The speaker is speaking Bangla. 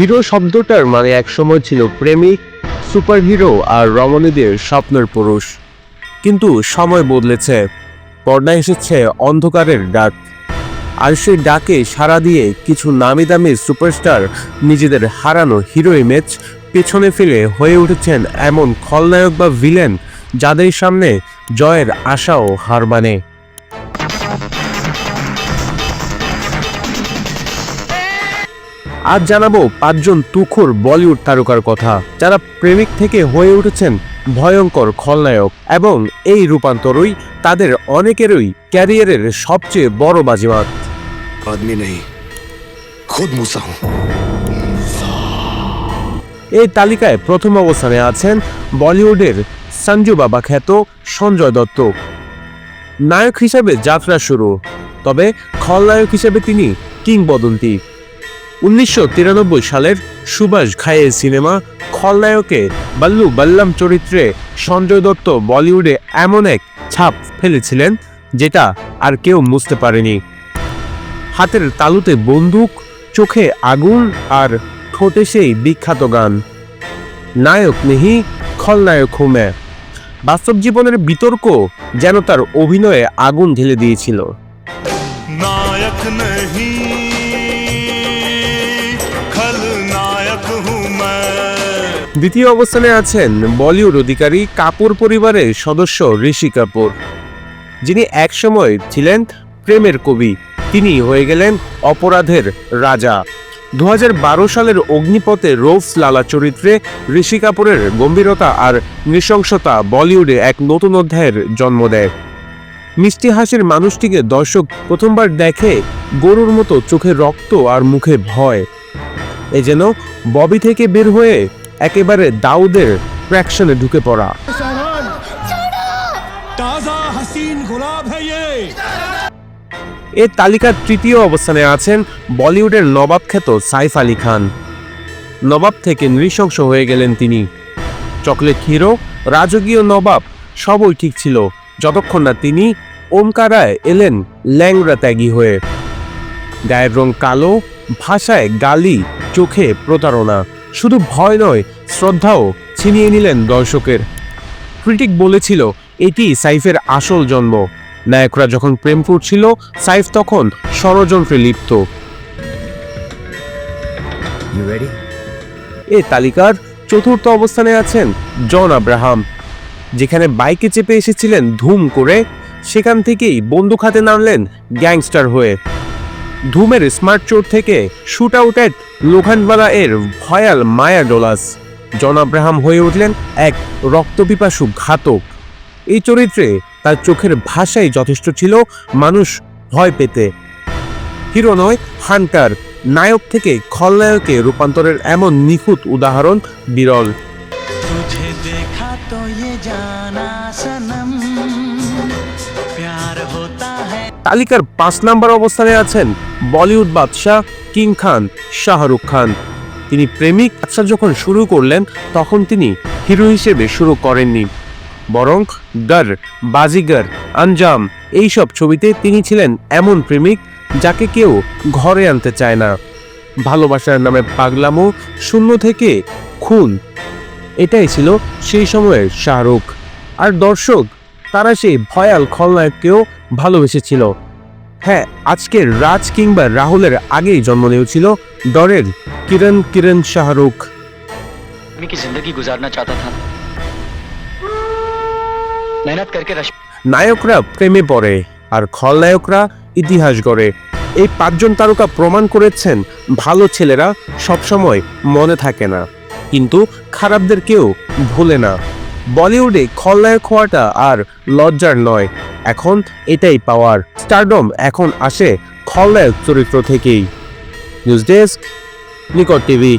হিরো শব্দটার মানে একসময় ছিল প্রেমিক, সুপারহিরো আর রমণীদের স্বপ্নের পুরুষ। কিন্তু সময় বদলেছে, পর্দায় এসেছে অন্ধকারের ডাক। আর সেই ডাকে সাড়া দিয়ে কিছু নামি দামি সুপারস্টার নিজেদের হারানো হিরো ইমেজ পেছনে ফেলে হয়ে উঠেছেন এমন খলনায়ক বা ভিলেন যাদের সামনে জয়ের আশাও হার মানে। আজ জানাব পাঁচজন তুখোর বলিউড তারকার কথা যারা প্রেমিক থেকে হয়ে উঠেছেন ভয়ঙ্কর খলনায়ক এবং এই রূপান্তরই তাদের অনেকেরই ক্যারিয়ারের সবচেয়ে বড় বাজিমাত। আদমি নেই খুদ মুসা এই তালিকায় প্রথম অবস্থানে আছেন বলিউডের সঞ্জু বাবা খ্যাত সঞ্জয় দত্ত। নায়ক হিসাবে যাত্রা শুরু তবে খলনায়ক হিসেবে তিনি কিংবদন্তি। উনিশশো তিরানব্বই সালের সুভাষ ঘায়ে সিনেমা খলনায়কে বাল্লু বাল্লাম চরিত্রে সঞ্জয় দত্ত বলিউডে এমন এক ছাপ ফেলেছিলেন যেটা আর কেউ বুঝতে পারেনি। হাতের তালুতে বন্দুক, চোখে আগুন আর ঠোঁটে সেই বিখ্যাত গান। নায়ক নেহি খলনায়ক হুমে। বাস্তব জীবনের বিতর্ক যেন তার অভিনয়ে আগুন ঢেলে দিয়েছিল। নায়ক নেহি দ্বিতীয় অবস্থানে আছেন বলিউড অধিকারী কাপুর পরিবারের সদস্য ঋষি কাপুর। যিনি একসময় ছিলেন প্রেমের কবি, তিনি হয়ে গেলেন অপরাধের রাজা। দু হাজার বারো সালের অগ্নিপথে রৌফ লালা চরিত্রে ঋষি কাপুরের গম্ভীরতা আর নৃশংসতা বলিউডে এক নতুন অধ্যায়ের জন্ম দেয়। মিষ্টি হাসির মানুষটিকে দর্শক প্রথমবার দেখে গরুর মতো চোখে রক্ত আর মুখে ভয়। এ যেন ববি থেকে বের হয়ে একেবারে দাউদের ট্র্যাকশনে ঢুকে পড়া। এ তালিকার তৃতীয় অবস্থানে আছেন বলিউডের নবাব খ্যাত সাইফ আলী খান। নবাব থেকে নৃশংস হয়ে গেলেন তিনি। চকলেট হিরো রাজকীয় নবাব সবই ঠিক ছিল। যতক্ষণ না তিনি ওমকারায় এলেন ল্যাংরা ত্যাগী হয়ে। গায়ের রং কালো ভাষায় গালি চোখে প্রতারণা। শুধু ভয় নয় শ্রদ্ধাও ছিনিয়ে নিলেন দর্শকের। ক্রিটিক বলেছিল এটি সাইফের আসল জন্ম। নায়করা যখন প্রেম করছিল সাইফ তখন ষড়যন্ত্রে লিপ্ত। এ তালিকার চতুর্থ অবস্থানে আছেন জন আব্রাহাম যেখানে বাইকে চেপে এসেছিলেন ধুম করে সেখান থেকেই বন্দুক হাতে নামলেন গ্যাংস্টার হয়ে। ধুমের স্মার্ট চোর থেকে শুট আউট এট লোখানবালা এর ভয়াল মায়া ডোলাস জন আব্রাহাম হয়ে উঠলেন এক রক্তপিপাসু ঘাতক এই চরিত্রে তার চোখের ভাষাই যথেষ্ট ছিল মানুষ ভয় পেতে হিরো নয় হান্টার নায়ক থেকে খলনায়কে রূপান্তরের এমন নিখুঁত উদাহরণ বিরল तुझे देखा तो ये जाना सनम प्यार होता है তালিকার পাঁচ নাম্বার অবস্থানে আছেন বলিউড বাদশাহ কিং খান, শাহরুখ খান। তিনি প্রেমিক ব্যবসা যখন শুরু করলেন, তখন তিনি হিরো হিসেবে শুরু করেননি। বরং ডর বাজিগর আঞ্জাম এইসব ছবিতে তিনি ছিলেন এমন প্রেমিক যাকে কেউ ঘরে আনতে চায় না। ভালোবাসার নামে পাগলামো শূন্য থেকে খুন। এটাই ছিল সেই সময়ের শাহরুখ। আর দর্শক তারা সেই ভয়াল খলনায়ককেও ভালোবেসেছিল। হ্যাঁ আজকের রাজ কিংবা রাহুলের আগেই জন্ম নিয়েছিল ডরের কিরণ কিরণ শাহরুখ। নায়করা প্রেমে পড়ে আর খলনায়করা ইতিহাস গড়ে। এই পাঁচজন তারকা প্রমাণ করেছেন ভালো ছেলেরা সবসময় মনে থাকে না কিন্তু খারাপদের কেউ ভুলে না। বলিউডে খলনায়ক হওয়াটা আর লজ্জার নয়। এখন এটাই পাওয়ার। স্টারডম এখন আসে খলনায়ক চরিত্র থেকেই। নিউজ ডেস্ক, নিকট টিভি।